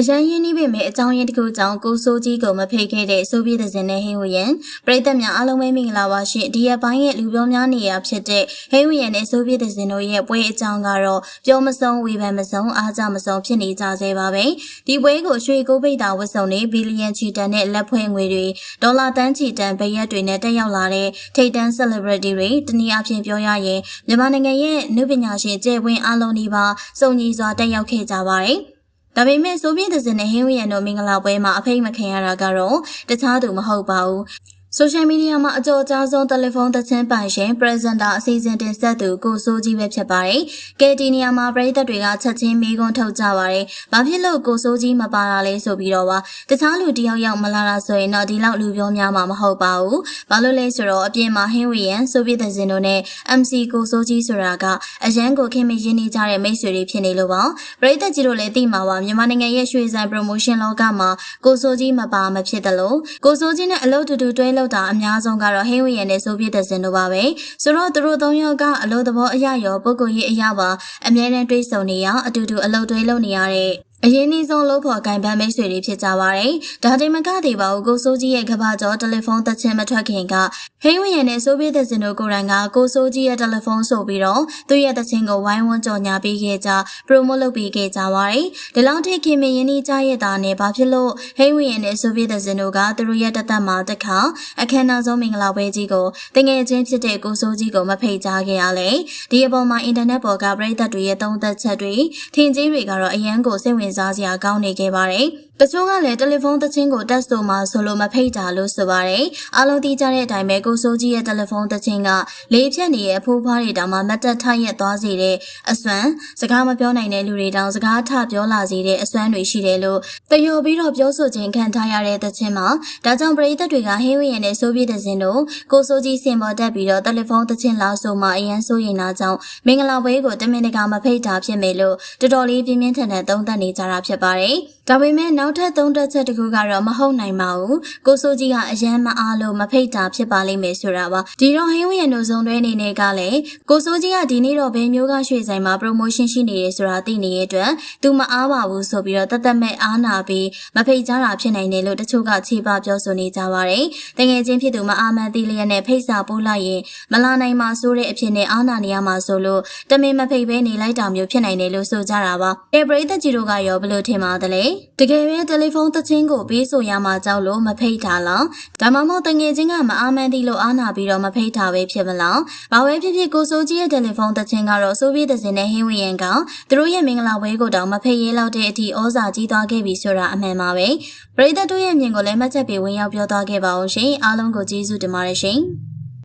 အရန်ရင်းနှီးပေမဲ့အကြောင်းရင်းတစ်ခုကြောင့်ကိုစိုးကြီးကိုမဖိတ်ခဲ့တဲ့ဆိုဗီယက်သင်းနဲ့ဟင်းဝီယန်ပရိသတ်များအားလုံးပဲမင်္ဂလာပါရှင်ဒီရက်ပိုင်းရဲ့လူပြောများနေရာဖြစ်တဲ့ဟင်းဝီယန်နဲ့ဆိုဗီယက်သင်းတို့ရဲ့ပွဲအကြောင်းကတော့ပြောမဆုံးဝေဖန်မဆုံးအားကြမဆုံးဖြစ်နေကြသေးပါပဲဒီပွဲကိုရွှေကိုပိတ်တာဝတ်စုံနဲ့ဘီလီယံချီတန်နဲ့လက်ဖွဲ့ငွေတွေဒေါ်လာတန်းချီတန်ဘရက်တွေနဲ့တက်ရောက်လာတဲ့ထိပ်တန်း celebrity တွေတနည်းအားဖြင့်ပြောရရင်မြန်မာနိုင်ငံရဲ့နုပညာရှင်ကျယ်ဝင်းအားလုံးဒီပါစုံညီစွာတက်ရောက်ခဲ့ကြပါတယ် ဒါပေမဲ့ဆိုဗီယက်သင်းနဲ့ဟင်းဝီယန်တို့မင်္ဂလာပွဲမှာအဖိတ်မခံရတာကတော့တခြားသူမဟုတ်ပါဘူး ဆိုရှယ်မီဒီယာမှာအကြော်ကြားဆုံးတယ်လီဖုန်းသချင်းပိုင်ရှင်ပရက်ဇန်တာအစီအစဉ်တင်ဆက်သူကိုစိုးကြီးပဲဖြစ်ပါတယ်။ကဲဒီနေရာမှာပရိသတ်တွေကချက်ချင်းမေးခွန်းထုတ်ကြပါတယ်။ဘာဖြစ်လို့ကိုစိုးကြီးမပါတာလဲဆိုပြီးတော့ပါတခြားလူတယောက်ယောက်မလာတာဆိုရင်တော့ဒီလောက်လူပြောများမှာမဟုတ်ပါဘူး။ဘာလို့လဲဆိုတော့အပြင်မှာဟင်းဝီယန်ဆိုဗီယက်သင်းတို့နဲ့ MC ကိုစိုးကြီးဆိုတာကအရန်ကိုခင်မရင်းနေကြတဲ့မိတ်ဆွေတွေဖြစ်နေလို့ပါ။ပရိသတ်ကြီးတို့လည်းသိမှာပါမြန်မာနိုင်ငံရဲ့ရွှေဆိုင် promotion လောကမှာကိုစိုးကြီးမပါမဖြစ်တယ်လို့ကိုစိုးကြီးနဲ့အလုပ်တူတူတွဲလုပ်တာအများဆုံးကတော့ဟင်းဝီယန်နဲ့ဆိုဗီယက်သင်းတို့ပါပဲဆိုတော့သူတို့သုံးယောက်ကအလုပ်သဘောအရရောပုဂ္ဂိုလ်ရေးအရာပါအမြဲတမ်းတွေးဆုံနေရအတူတူအလုပ်တွဲလုပ်နေရတဲ့ အရင်နှီးဆုံးလို့ဖို့ဂိုင်ပန်းမိတ်ဆွေတွေဖြစ်ကြပါတယ်။ဒါတင်မကသေးပါဘူးကိုစိုးကြီးရဲ့ကဘာကျော်တယ်လီဖုန်းသက်ချင်းမထွက်ခင်ကဟိန်းဝရင်နဲ့ဆိုဗီယက်သင်းတို့ကိုယ်တိုင်ကကိုစိုးကြီးရဲ့တယ်လီဖုန်းဆိုပြီးတော့သူ့ရဲ့သက်ချင်းကိုဝိုင်းဝန်းကြော်ညာပေးခဲ့ကြပရိုမိုလုပ်ပေးခဲ့ကြပါတယ်။ဒီလောက်ထိခင်မင်းရင်းနှီးကြရဲ့တာနဲ့ဘာဖြစ်လို့ဟိန်းဝရင်နဲ့ဆိုဗီယက်သင်းတို့ကသူတို့ရဲ့တသက်မှာတစ်ခါအခမ်းအနားဆုံးမင်္ဂလာပွဲကြီးကိုတငယ်ချင်းဖြစ်တဲ့ကိုစိုးကြီးကိုမဖိတ်ကြားခဲ့ရလေ။ဒီအပေါ်မှာအင်တာနက်ပေါ်ကပရိသတ်တွေရဲ့သုံးသက်ချက်တွေထင်ကြီးတွေကတော့အရန်ကိုစိတ်ဝင်စားစရာကောင်းနေခဲ့ပါတယ်။ တချို့ကလည်းတယ်လီဖုန်းသချင်းကိုတက်ဆိုမှဆိုလို့မဖိတ်တာလို့ဆိုပါတယ်။အားလုံးသိကြတဲ့အတိုင်းပဲကိုစိုးကြီးရဲ့တယ်လီဖုန်းသချင်းကလေးဖြတ်နေရဲ့အဖိုးဖွားတွေတောင်မှမတ်တက်ထရက်သွားစေတဲ့အစွမ်းစကားမပြောနိုင်တဲ့လူတွေတောင်စကားထပြောလာစေတဲ့အစွမ်းတွေရှိတယ်လို့တယောပြီးတော့ပြောဆိုခြင်းခံထားရတဲ့သချင်းမှာဒါကြောင့်ပရိသတ်တွေကဟင်းဝရင်နဲ့ဆိုပြတဲ့သချင်းတို့ကိုစိုးကြီးစင်ပေါ်တက်ပြီးတော့တယ်လီဖုန်းသချင်းလောက်ဆိုမှအရန်ဆိုရင်နာကြောင့်မင်္ဂလာပွဲကိုတမင်တကာမဖိတ်တာဖြစ်မယ်လို့တော်တော်လေးပြင်းပြင်းထန်ထန်သုံးသပ်နေကြတာဖြစ်ပါတယ်။ဒါပေမဲ့နောက်ထပ်သုံးသက်ချက်တစ်ခုကတော့မဟုတ်နိုင်ပါဘူးကိုစိုးကြီးကအရန်မအားလို့မဖိတ်တာဖြစ်ပါလိမ့်မယ်ဆိုတာပါဒီတော့ဟင်းဝရနိုဇုံတွဲအနေနဲ့ကလည်းကိုစိုးကြီးကဒီနေ့တော့ဘယ်မျိုးကရွှေဆိုင်မှာ promotion ရှိနေရဲဆိုတာသိနေတဲ့အတွက်သူမအားပါဘူးဆိုပြီးတော့တသက်မဲ့အားနာပြီးမဖိတ်ကြတာဖြစ်နိုင်တယ်လို့တချို့ကခြေပပြောဆိုနေကြပါတယ်တကယ်ချင်းဖြစ်သူမအားမှန်သိလျက်နဲ့ဖိတ်စာပို့လိုက်ရင်မလာနိုင်မှာဆိုတဲ့အဖြစ်နဲ့အားနာနေရမှာဆိုလို့တမင်မဖိတ်ဘဲနေလိုက်တာမျိုးဖြစ်နိုင်တယ်လို့ဆိုကြတာပါအဲပရိသတ်ကြီးတို့ကရောဘယ်လိုထင်ပါသလဲတကယ်ပဲတယ်လီဖုန်းသချင်းကိုပေးဆိုရမှာကြောက်လို့မဖိတ်တာလားဒါမှမဟုတ်တငယ်ချင်းကမအားမန်းသီလို့အားနာပြီးတော့မဖိတ်တာပဲဖြစ်မလားဘာပဲဖြစ်ဖြစ်ကိုစိုးကြီးရဲ့တယ်လီဖုန်းသချင်းကတော့ဆိုဗီယက်သင်းနဲ့ဟင်းဝီယန်ကသူတို့ရဲ့မင်္ဂလာပွဲကိုတောင်မဖိတ်ရဲလောက်တဲ့အထိဩဇာကြီးသွားခဲ့ပြီဆိုတာအမှန်ပါပဲပရိသတ်တို့ရဲ့မြင်ကိုလည်းမှတ်ချက်ပေးဝင်ရောက်ပြောသွားခဲ့ပါအောင်ရှင်အားလုံးကိုကျေးဇူးတင်ပါတယ်ရှင်